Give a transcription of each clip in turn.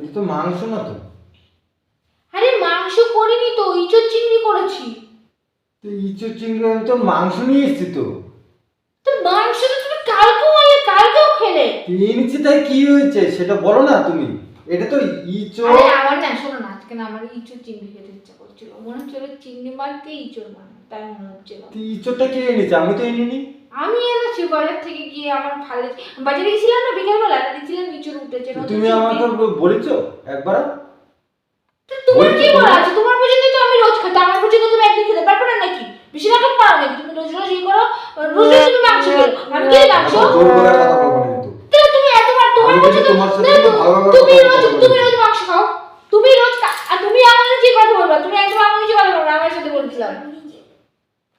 এটা তো মাংস না তো। আরে মাংস করিনি তো ইঁচড় চিংড়ি করেছি। তো ইঁচড় চিংড়ি আমি তো মাংস নিয়ে এসেছি তো। তো মাংস তো তুমি কালকেও আনলে কালকেও খেলে। এনেছি তাই কি হয়েছে সেটা বলো না তুমি। এটা তো ইঁচড়। আরে আমার না শোনো না আজকে না আমার ইঁচড় চিংড়ি খেতে ইচ্ছা করছিল। মনে হচ্ছিল চিংড়ি মাছকে ইঁচড় বানানো তাই মনে হচ্ছিল ইঁচড়টা কে এনেছে? আমি তো এনেনি আমি এনেছি বাজার থেকে গিয়ে আমার ভালো বাজারে গেছিলাম না বিকেলবেলা দেখছিলাম ইঁচড় উঠেছে তুমি আমাকে বলেছ একবার? তোমার কি বলা আছে? তোমার পর্যন্ত তো আমি রোজ খাই আমার পর্যন্ত তুমি একদিন খেতে পারবে না নাকি? বেশি নাটক পারো নাকি? তুমি রোজ রোজ ইয়ে করো রোজ রোজ তুমি মাংস খেলো আমি খেয়ে মাংস? না তাহলে তুমি এতবার তোমার ভালোভাবে তুমি রোজ তুমি রোজ মাংস খাও। তুমি রোজ আর তুমি আমার যে কথা বলবা তুমি একদম আমার যে কথা বলবা আমার সাথে বলছিলাম।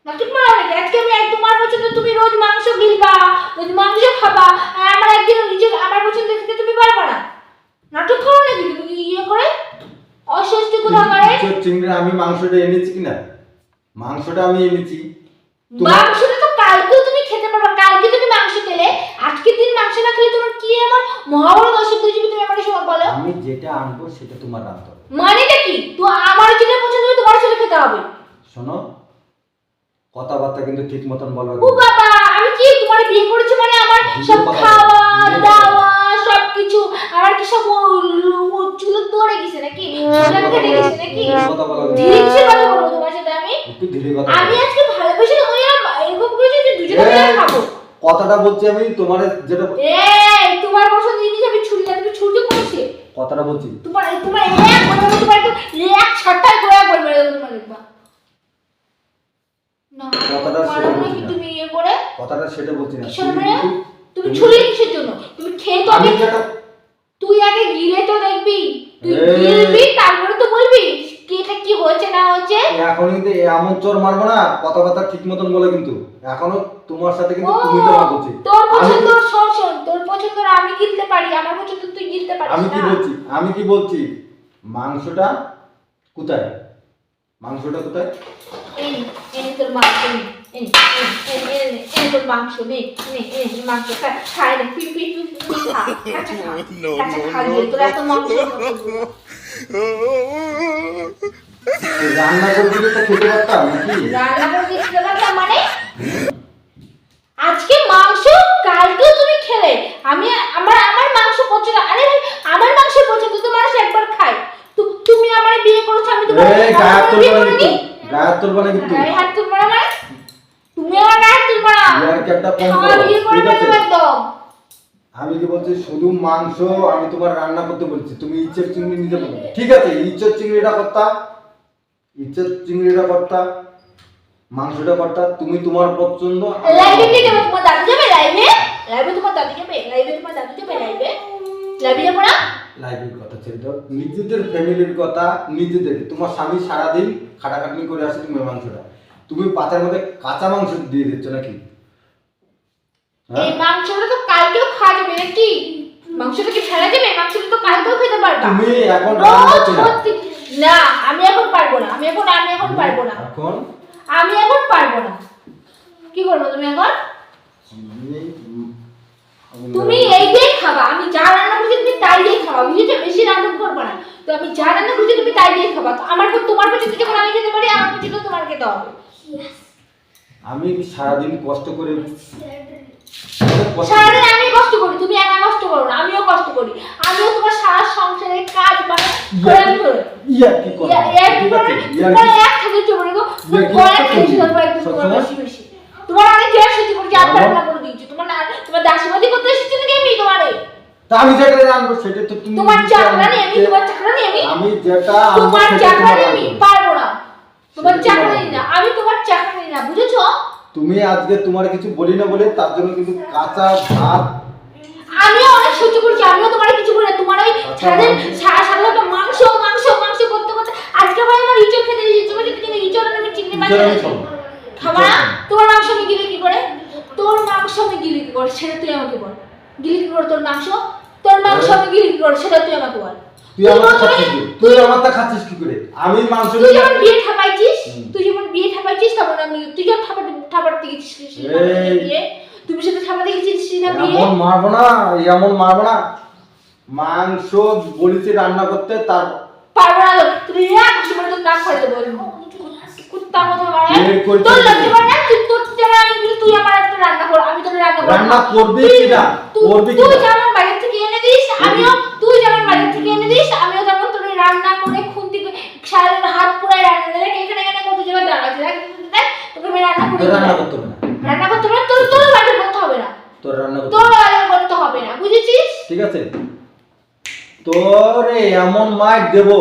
নাটক মারো নাকি আজকে আমি এক তোমার পছন্দ তুমি রোজ মাংস গিলবা রোজ মাংস খাবা আর আমার একদিন নিজে আমার পছন্দ খেতে তুমি পারবা না। নাটক করো নাকি তুমি? ইয়ে করে অস্বস্তি কোথা করে। চিংড়ি আমি মাংসটা এনেছি কিনা? মাংসটা আমি এনেছি। মাংসটা তো কালকেও তুমি খেতে পারবে। কালকে তুমি মাংস খেলে আজকের দিন মাংস না খেলে তোমার কি দিবি তুমি আমাকে সময় বলো। আমি যেটা আনব সেটা তোমার মানেটা কি? তো আমার যেটা পছন্দ হবে তোমার সাথে খেতে হবে শোনো কথাবার্তা কিন্তু ঠিক মতন বলবা ও বাবা আমি কি তোমার বিয়ে করেছি মানে আমার সব খাওয়া দাওয়া সব কিছু আমার কি সব চুলো দৌড়ে গেছে নাকি? চুলো কেটে গেছে নাকি? কথা বলো। ধীরে ধীরে কথা বলব তোমার সাথে আমি। একটু ধীরে কথা আমি বলো। আজকে ভালোবেসে তোমার এরকম করেছি যে দুজনে মিলে খাব। কথাটা বলছি আমি তোমার যেটা এই তোমার পছন্দ জিনিস আমি ছুরি না তুমি ছুটি করেছে। কথাটা বলছি। তোমার তোমার এক কথা বলে তোমার একদম এক ছাড়টাই করে একবার মেরে দেবো তোমার দেখবা না কথাটা মারো সেটা নাকি বলছি না। তুমি ইয়ে করে কথাটা সেটা বলছি না। তুমি ছুরি কিসের জন্য? তুমি খেয়ে তো আমি আগে তুই আগে গিলে তো দেখবি। তুই গিলবি তারপরে তো বলবি। কি এটা কি হয়েছে না হয়েছে? এখন কিন্তু এমন চোর মারবো না কথাবার্তা ঠিক মতন বলে কিন্তু। এখনও তোমার সাথে কিন্তু তুমি তো মা বলছি। তোর পছন্দ শোন শোন তোর পছন্দ আমি গিলতে পারি আমার পছন্দ তুই গিলতে পারিস আমি কি বলছি? আমি কি বলছি? মাংসটা কোথায়? মাংসটা কোথায়? এই এই তোর মাংস নে নে, তোর মাংস নে নে নে, মাংস খা তোর এত মাংস রান্না তো খেতে পারতাম নাকি রান্না পারতাম মানে আজকে মাংস কালকে তুমি খেলে আমি আমার আমার মাংস পছন্দ আরে ভাই আমার মাংস পছন্দ তো মানুষ একবার খায়। তুমি আমার বিয়ে করেছ আমি এই গায়ে হাত তুলবা না কিন্তু গায়ে হাত তুলবা না আমি কি বলছি শুধু মাংস আমি তোমার রান্না করতে বলছি তুমি ইচ্ছের চিংড়ি নিতে বলো। ঠিক আছে ইচ্ছের চিংড়িটা করতা। ইচ্ছের চিংড়িটা করতা মাংসটা করতা তুমি তোমার পছন্দ লাইভে আমার কে তোমার দাদু যাবে লাইভে লাইভে তোমার দাদু যাবে? লাইভে তোমার দাদু যাবে লাইভে লাইভে যাব না? লাইফের কথা ছেড়ে দাও। নিজেদের ফ্যামিলির কথা নিজেদের। তোমার স্বামী সারাদিন খাটাখাটনি করে আসে তুমি মাংসটা। তুমি পাতার মধ্যে কাঁচা মাংস দিয়ে দিচ্ছ নাকি? হ্যাঁ? এই মাংসটা তো কালকেও খাওয়া যাবে নাকি মাংসটা কি ফেলা যাবে মাংসটা তো কালকেও খেতে পারবা। তুমি এখন রান্না রোজ করছ না। আমি এখন পারব না আমি এখন আমি এখন পারব না। এখন? আমি এখন পারব না। কি করব তুমি এখন? আমি, উম, আমি তুমি এই দিয়ে খাবা আমি যা রান্না করছি তুমি তাই দিয়ে খাবা বুঝেছ বেশি রান্না করব না। তো আমি যা রান্না করছি তুমি তাই দিয়ে খাবা তো আমার তোমার যখন আমি খেতে পারি আমার পছন্দ তোমার খেতে হবে। আমি সারাদিন কষ্ট করে সারাদিন আমি কষ্ট করি তুমি একা কষ্ট করো না আমিও কষ্ট করি। আমিও তোমার সারা সংসারের কাজ মানে করি ইয়া কি করো? ইয়া- এক আছে করে- ইয়া তোমার এক থাকে চলে গো? ইয়া কি গলা করছ খেয়েছি তুমি? তোমার বেশি বেশি। তোমার অনেক জেলা সহ্য করেছি আর রান্না করে দিয়েছি তোমার না তোমার দাসীবাদি করতে এসেছি নাকি আমি তোমারে? তা আমি যেটা রান্না সেটা তো তুমি তোমার চাকরানি আমি তোমার চাকরানি আমি আমি যেটা আনব তোমার চাকরানি আমি তোমার রান্না। না আমি তোমার চাকরানি না বুঝেছ? তুমি আজকে তোমার কিছু বলি না বলে তার জন্য কিন্তু কাঁচা ভাত আমিও অনেক সহ্য করেছি আমিও তোমার কিছু বলি না। তোমার ওই সারাদিন। সারা সারা মাংস মাংস মাংস করতে করতে আজকে ভাই আমার ইঁচড় খেতে ইচ্ছে করছে তুমি আমি চিংড়ি মাছ ইঁচড় আমি এনেছি। খাব। খাব তোমার মাংস আমি গিলে কি করে? তোর মাংস আমি গিলে কি করে? সেটা তুই আমাকে বল। গিলে কি করে তোর মাংস? তোর মাংস আমি গিলে কি করে? সেটা তুই আমাকে বল। তুই আমার খাচ্ছিস? তুই আমারটা খাচ্ছিস কি করে? আমি মাংস তুই যখন বিয়ে ঠাপাইছিস। তুই যখন বিয়ে ঠাপাইছিস তখন আমি তুই যখন ঠাপাতে ঠাপাতে গেছিস। বিয়ে তুমি সাথে ঠাপাতে গেছিস না বিয়ে? এমন মারবো না এমন মারবো না। মাংস বলেছি রান্না করতে তার পারব না তো। তুই খুশি করে তোর নাক ফাড়ে দেবো। কুত্তা কথা বলে তোর লজ্জা করে না? তুই তোর জায়গায় আমি তুই আমার একটা রান্না কর আমি তোর রান্না করব। রান্না করবি কিনা? করবি তুই যেমন বাইরে থেকে এনে দিস আমিও তুই যেমন বাইরে থেকে এনে দিস আমিও তেমন তোর এই রান্না করে খুন্তি করে সারাদিন হাত পুরাই রান্না দেখ এখানে এখানে কত জায়গায় দাঁড়া আছে দেখ দেখ তোকে আমি রান্না করে তোর রান্না করতে হবে না। রান্না করতে হবে না, তোর তোর বাড়ি করতে হবে না। তোর রান্না করতে তোর বাড়ি করতে হবে না বুঝেছিস? ঠিক আছে। তোর এমন মাইট দেবো।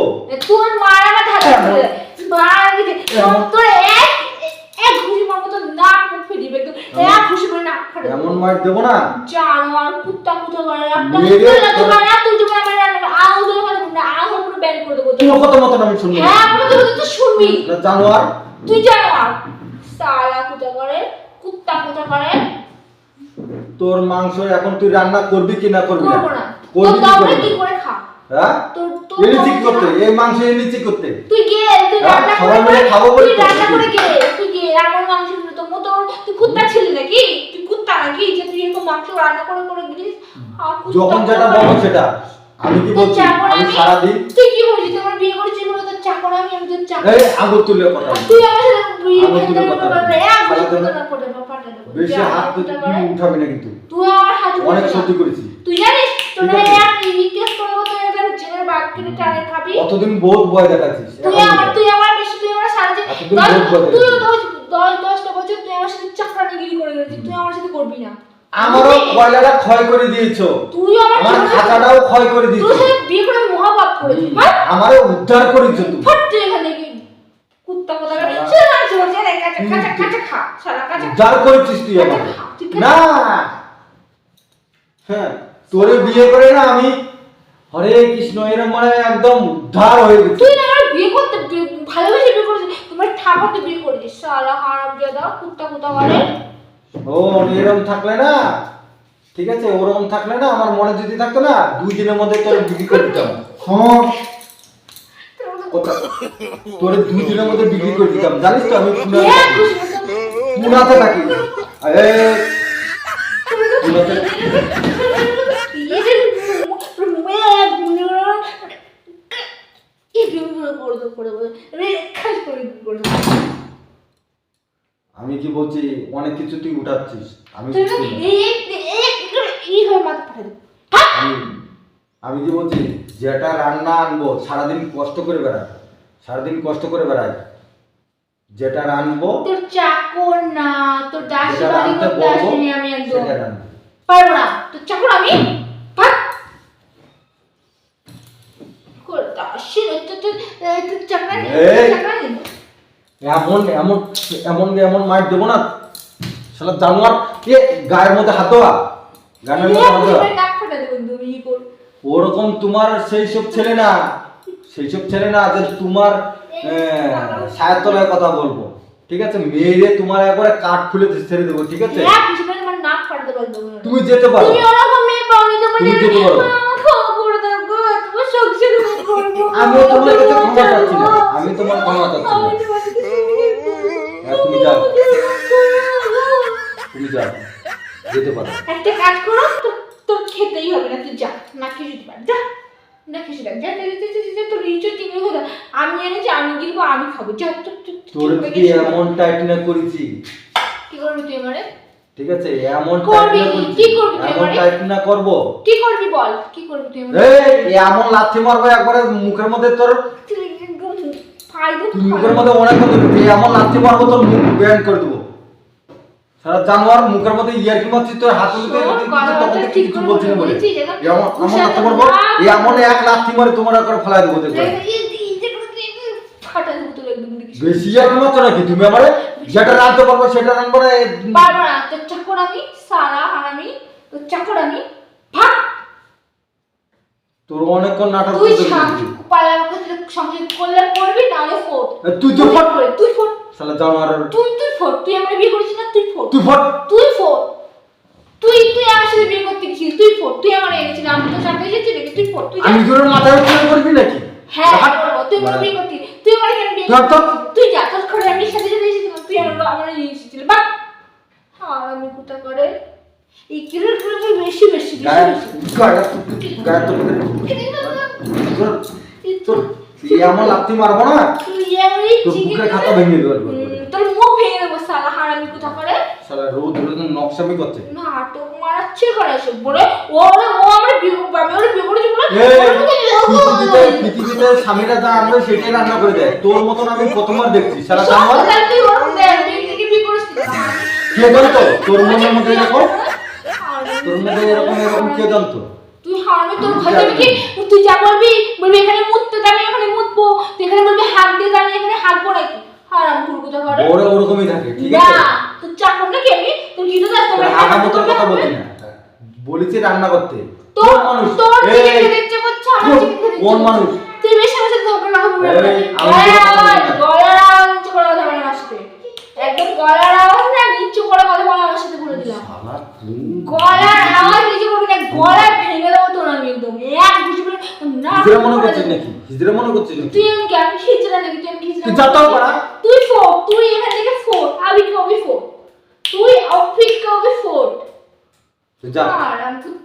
তোর মারা মাথা এমন- মারা গেছে এমন- তোর এক এক ঘুষি মারবো তোর নাক মুখ ফেলে দিবে তো। এক ঘুষি করে নাক ফাটে এমন মাইট দেবো না। জানোয়ার কুত্তা কুত্তা করে মেরে তুই না তোমার না তুই আমার রান্না আঙুল ধরে কথা না আঙুল পুরো ব্যান করে দেবো তোর কথা মতন আমি শুনব হ্যাঁ আমরা তো তো শুনবি। না, জানোয়ার। তুই জানোয়ার। সালা কুত্তা করে কুত্তা কুত্তা করে। তোর মাংস এখন তুই রান্না করবি কি না করবি না? করব করবি কি করে খা? হ্যাঁ? তোর তোর এনেছি কি দাবড়ে করতে? এই মাংস এনেছি করতে? তুই গে তুই রান্না সবাই করে খাব বলে তুই রান্না করে গে তুই গে আমার মাংসগুলো তো তুই কুত্তা ছিলি নাকি? তুই কুত্তা নাকি? যে তুই এরকম মাংস রান্না করে করে গিলিস যখন যেটা বলো সেটা। আমি কি বলছি? আমি সারাদিন তুই কি বলছিস তোমার বিয়ে করেছিস বলে তোর চাকর আমি আমি তোর এই আগুর তুলে কথা তুই আমার সাথে বিয়ে তুলে কথা করে বলি। এক বছর সারাদিন- তো না পড়ে পাটা দেবো বেশি হাত তুই উঠাবি না কিন্তু। তুই আমার হাত অনেক উঠিস না। তুই জানিস তোর এক রিকোয়েস্ট করব তুই একদম জেলের বাদ কেটে টানে খাবি? অতদিন বহুত ভয় দেখাচ্ছিস তুই আমার তুই আমার বেশি তুই আমার সাথে এতদিন দশ বহুত বদলে তুই দশ দশ দশটা বছর তুই আমার সাথে চাকরানিগিরি করে গেছিস তুই আমার সাথে করবি না। আমারও কয়লাটা ক্ষয় করে দিয়েছ। তুই আমার জীবনে- ক্ষয় করে দিয়েছ। বিয়ে করে করেছি। উদ্ধার করেছ তুমি। কুত্তা কথা বলে কাঁচা কাঁচা খা সারা কাঁচা উদ্ধার করেছিস তুই না। হ্যাঁ তোরে বিয়ে করে না আমি। হরে কৃষ্ণ এরম মানে একদম উদ্ধার হয়ে গেছি। তুই না আমার বিয়ে করতে ভালোবেসে বিয়ে করেছিস। তোমার ঠাকুরকে বিয়ে করেছিস। সারা হারাম জাদা কুত্তা কুত্তা করে ও এরম থাকলে না ঠিক আছে ওরকম থাকলে না আমার মনে যদি থাকতো না দুই দিনের মধ্যে তোর বিক্রি করে দিতাম। হ্যাঁ তোর দুই দিনের মধ্যে বিক্রি করে দিতাম জানিস তো আমি পুনাতে হ্যাঁ, থাকি। আমি কি বলছি অনেক কিছু তুই উঠাচ্ছিস হয়ে! আমি আমি কি বলছি যেটা রান্না আনব সারাদিন কষ্ট করে বেড়াই সারাদিন কষ্ট করে বেড়াই যেটা রানবো তোর চাকর না তোর দাসী বাড়ি করতে আসিনি আমি একদম। পারব না। তোর চাকর আমি। এমন এমন এমন এমন মাইট দেবো না। শালা জানোয়ার কে গায়ের মধ্যে হাত দেওয়া। গানের মধ্যে হাত দেওয়া। ওরকম তোমার সেই সব ছেলে না সেই সব ছেলে না যে তোমার সায়ের তলায় কথা বলব। ঠিক আছে? মেয়েরে তোমার একবারে কাঠ খুলে ছেড়ে দেবো ঠিক আছে? তুমি যেতে পারো। তুমি যেতে পারো। আমি তোমার কাছে ক্ষমা চাচ্ছি না। আমি তোমার ক্ষমা চাচ্ছি না। হ্যাঁ, তুমি যাও। তুমি যাও। যেতে পারো। একটা কাজ করো তোর তোর খেতেই হবে না তুই যা না খেয়ে দিতে পার যা। না যা যা যা, তোর হয়ে আমি এনেছি আমি গিলবো আমি খাব। যা তোর কি এমন টাইট না করেছি? কি করবি তুই আমারে? ঠিক আছে এমন করবি, কি করবি তুই এমন আমারে? টাইট না করব? কি করবি বল? কি করবি তুই আমারে? এই এমন লাথি মারবো একবারে মুখের মধ্যে তোর মুখের মধ্যে অনেক এমন লাথি মারবো তোর মুখ ব্যান করে দেবো। সারা জানোয়ার মুখের মধ্যে ইয়ারকি মারছিস তোর হাত তুলতে তখন থেকে ঠিক কিছু করে না বলে। বলেছিস, এমন মারবো তোমার- এই এমন এক লাথি মারে তোমার করে ফেলাই দেবো দেখবে। বেশি ইয়ারকি মারছো নাকি তুমি আমারে যেটা রাঁধতে পারব সেটা রাঁধবো না পারব না তোর চাকর আমি সারা হারামি তোর চাকর আমি ভাগ। তোর অনেকক্ষণ নাটক তুই। পালার মধ্যে সংযোগ করলে করবি নাহলে ফোট। তুই তো ফট তুই ফোট। শালা জানোয়ার তুই তুই ফোট তুই আমার বিয়ে করেছিস না তুই ফোট তুই ফট তুই ফোট তুই তুই আমার সাথে বিয়ে করতে গেছিস তুই ফোট তুই আমার এনেছিস আমি তোর সাথে এসেছি নাকি তুই ফোট তুই আমি তোর মাথায় উঠে করবি নাকি হ্যাঁ তুই আমার বিয়ে করতি তুই আমার এখানে বিয়ে তো। করতি। তুই যা তোর ঘরে আমি সাথে সাথে এসেছিলাম তুই আমার আমার এসেছিলি বাট আর আমি কোথা করে এই কিরোর কিরোর বেশি বেশি বেশি গায়ে গায়ে তো তোর তোর এমন লাথি মারবো না তুই তোর বুকের খাতা ভেঙে দেবো একবার করে। হুম, তোর মুখ ভেঙে দেবো সালা হারামি কোথা করে। শালা রোদ রোদ নকশামি করছে। নাটক মারাচ্ছে ঘরে এসে বলে ওরে ও আমার বিয়ে আমি ওরে বিয়ে বলে এই, ওর মধ্যে পৃথিবীতে পৃথিবীতে স্বামীরা যা আমরা সেটাই রান্না করে দেয়। তোর মতন আমি প্রথমবার দেখছি। সারা কে জানতো? তোর মনের মধ্যে এরকম? তোর মধ্যে এরকম এরকম কে জানতো? তুই হারামি তোর কি তুই যা বলবি বলবি এখানে মুততে দাঁড়িয়ে এখানে মুতবো তুই এখানে বলবি হাত দিয়ে দাঁড়িয়ে এখানে হাঁকবো নাকি হারাম কুরকুতা করে ওরা ওরকমই থাকে ঠিক আছে। তুই চাকর নাকি আমি তুই কি তো যাস তোর আগা মতন কথা বলছি না। বলেছি রান্না করতে। তোর মানুষ? তোর এই, চিকেন খেতে ইচ্ছে করছে আমার চিকেন খেতে কোন মানুষ? তুই বেশি আমার সাথে ঝগড়া না হবে এই, আমি তোর কথা বলছি না। গলার আওয়াজ নিচু করে কথা বলে আমার সাথে একদম গলার আওয়াজ না নিচু করে কথা বলে আমার সাথে বলে দিলাম শালা তুই গলার আওয়াজ নিচু করবি না গলা ভেঙে দেবো তোর আমি একদম এক ঘুষি করে না হিজড়া মনে করছিস নাকি? হিজড়া মনে করছিস নাকি? তুই আমি আমি খিচড়া নাকি? তুই আমি খিচড়া তুই যা তো পারা। তুই ফোর তুই এখান থেকে ফোর আমি কবি ফোর। তুই অফিস কবি ফোর। তুই যা।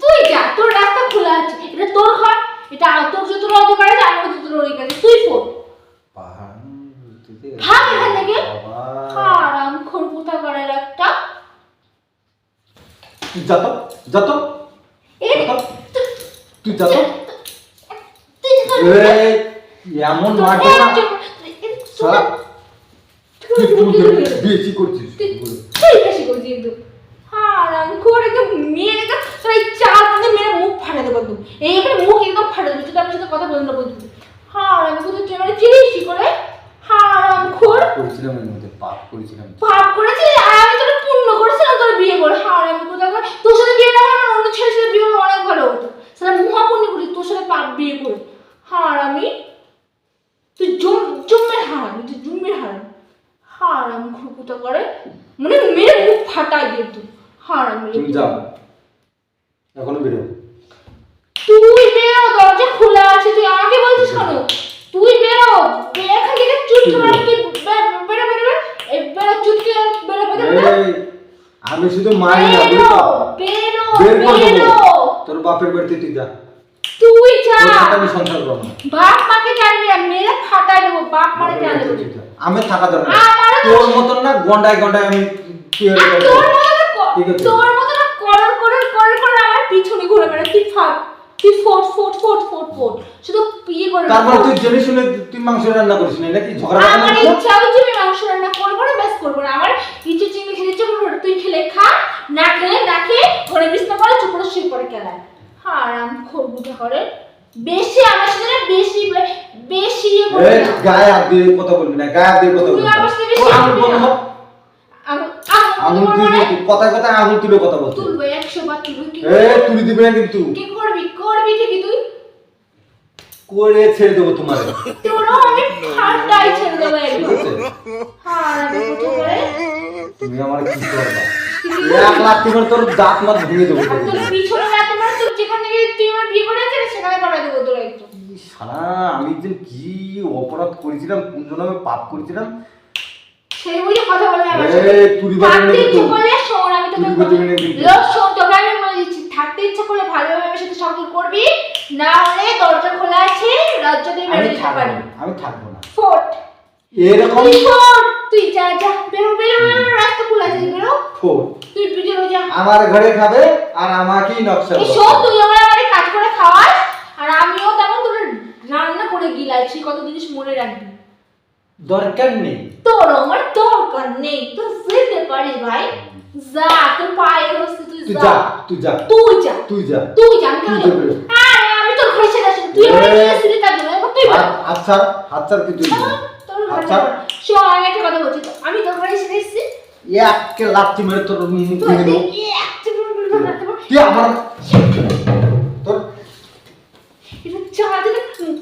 তুই যা তোর রাস্তা খোলা আছে। এটা তোর ঘর। এটা তোর যত অধিকার আছে আমার যত অধিকার আছে। তুই ফোর। ভাগ এখান থেকে। আরাম খরপুতা করার একটা তুই যা তো যা তো। এই তো। তুই যা তো। তুই যা তো। এই, এমন না। বেশি করছিস বেশি করছিস একদম করে চার মেরে মুখ ফাটা দেবো একদম এই এখানে মুখ একদম ফাটা দেবো তুই আমার সাথে কথা বলতে না বলতে। হারাম কোথাও তুই আমার চিনিস করে? হারাম খোর। করেছিলাম এর মধ্যে পাপ করেছিলাম। পাপ করেছিস আর আমি তোর পুণ্য করেছিলাম তোর বিয়ে করে। হার আমি করে তোর সাথে বিয়ে না হয় অন্য ছেলের সাথে বিয়ে হলে অনেক ভালো হতো সেটা মহাপুণ্য করি তোর সাথে পাপ বিয়ে করে হার আমি তুই জম জমের হার আমি তুই জমের হার হার আমি খুকুতা করে মানে মেরে মুখ ফাটাই দিয়ে তুই হার আমি তুমি যাও এখনও বেরো। তুই বেরো দরজা খোলা আছে তুই আমাকে বলছিস কেন? তুই বেরো এখান থেকে চুটকি মারো তুই বেরো বেরো বেরো। এই বেরো বেরো আমি শুধু মারি না বেরো বেরো বেরো তোর বাপের বাড়িতে তুই যা। তুই যা। আমি সংসার করব বাপ মাকে জানবি মেরে ফাটাই দেবো বাপ মারে জানবি। আমি থাকা দরকার। তোর মতন না গন্ডায় গন্ডায় আমি তুই আর তোর মতো করর করর করর করে আমার পিছনে ঘুরে বেড়া তুই ফাট তুই ফোট ফোট ফোট ফোট ফোট। শুধু ইয়ে করে তারপর তুই জেনে শুনে তুই মাংস রান্না করিস না নাকি? ঝগড়া আমার ইচ্ছা হচ্ছে আমি মাংস রান্না করব না ব্যাস করব না। আমার ইচ্ছে চিংড়ি খেতে ইচ্ছে করব তুই খেলে খা। না খেলে না খেয়ে ঘরে বিছনা করে চুপ করে শুয়ে পড়ে খেলায় হারাম খরবুজা করে বেশি আমার সাথে বেশি বেশি ইয়ে। গায়ে হাত দিয়ে কথা বলবি না গায়ে হাত দিয়ে কথা বলবি না। আমার সাথে বেশি ও, আঙুল করবি বন্ধ না। কর। আঙুল আঙুল তুলে? কথায় কথায় আঙুল তুলে কথা বলছিস তুলবো একশো বার তুলবো কি এ তুলি দিবি না কিন্তু। কি করবি? করবি ঠিকই তুই? করে ছেড়ে দেবো তোমার। তোরও আমি ফাটাই ছেড়ে দেবো একদম ঠিক আছে? হারাম করে তুমি আমার কি করবা? এক লাখ করে তোর দাঁত মাত ভেঙে দেবো তোর পিছনে রাতে মানে তোর যেখান থেকে তুই আমার বিয়ে করে আছিস সেখানে পাঠাই দেবো তোর একদম। সারা আমি যে কি অপরাধ করেছিলাম কোন জন্য আমি পাপ করেছিলাম? সেই বুঝে কথা বলবি আমার সাথে। তুই বাজার থাকতে নেই ইচ্ছে করলে শোন আমি তোকে। লোক শোন তোকে আমি বলে দিচ্ছি থাকতে ইচ্ছে করলে ভালোভাবে আমার সাথে করবি না হলে দরজা খোলা আছে দরজা দিয়ে থাকব পারি আমি থাকব না। ফোর্ট এরকম তুই যা যা বেরো বেরো বেরো রাস্তা খোলা আছে বেরো। ফোর তুই বেরো যা। আমার ঘরে খাবে আর আমাকেই নকশা এই শোন তুই আমার বাড়ি কাজ করে খাওয়াস আর আমিও তেমন তোর রান্না করে গিলাইছি কত জিনিস মনে রাখবি। দরকার নেই। তোর আমার দরকার নেই। তুই যেতে পারিস ভাই। যা তোর পায়ে হচ্ছে তুই যা। যা তুই যা। তুই যা। তুই যা। তুই যা তুই? আরে আমি তোর ঘরে আসি তুই আমার। নিয়ে আসলি তার জন্য এখন তুই যা। হাত ছাড় কি তুই আচ্ছা। শোন আমি একটা কথা বলছি আমি তোর ঘরে ছেড়ে এসেছি। একে লাথি মেরে তোর মুখ ভেঙে দেবো? তুই আমার তোর এটা চা দিলে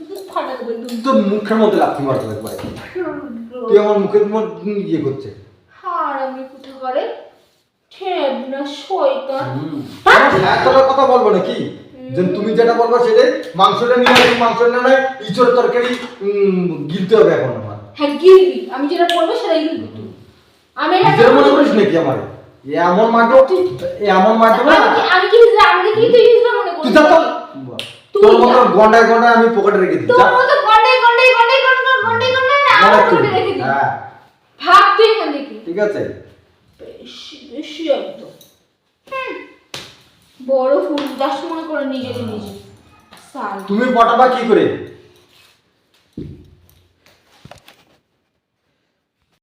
মুখ ফাটা দেবো। তোর মুখের মধ্যে লাথি মারতে একবার তুই আমার মুখের মধ্যে ইয়ে করছে। আর আমি কোথা করে ঠেব না শয়তান। তোর কথা বলব নাকি? যে তুমি যেটা বলব সেটাই। মাংসটা নিয়ে আসি মাংস না নয় ইঁচড় তরকারি গিলতে হবে এখন আমার। হ্যাঁ গিলবি। আমি যেটা বলব সেটাই গিলবি তুই আমি মনে করিস নাকি আমার? এমন মারবো এমন না। আমি কি আমি কি কি তুই মনে তুই তো। তোর। মতো গন্ডায় গন্ডায় আমি পকেটে রেখে দিই তোর মতো করে রেখে দিই হ্যাঁ। ভাগ তুই এখান থেকে ঠিক আছে। বেশি বেশি একদম বড় ফুল দাস মনে করে নিজে নিজে তুমি পটাবা কি করে?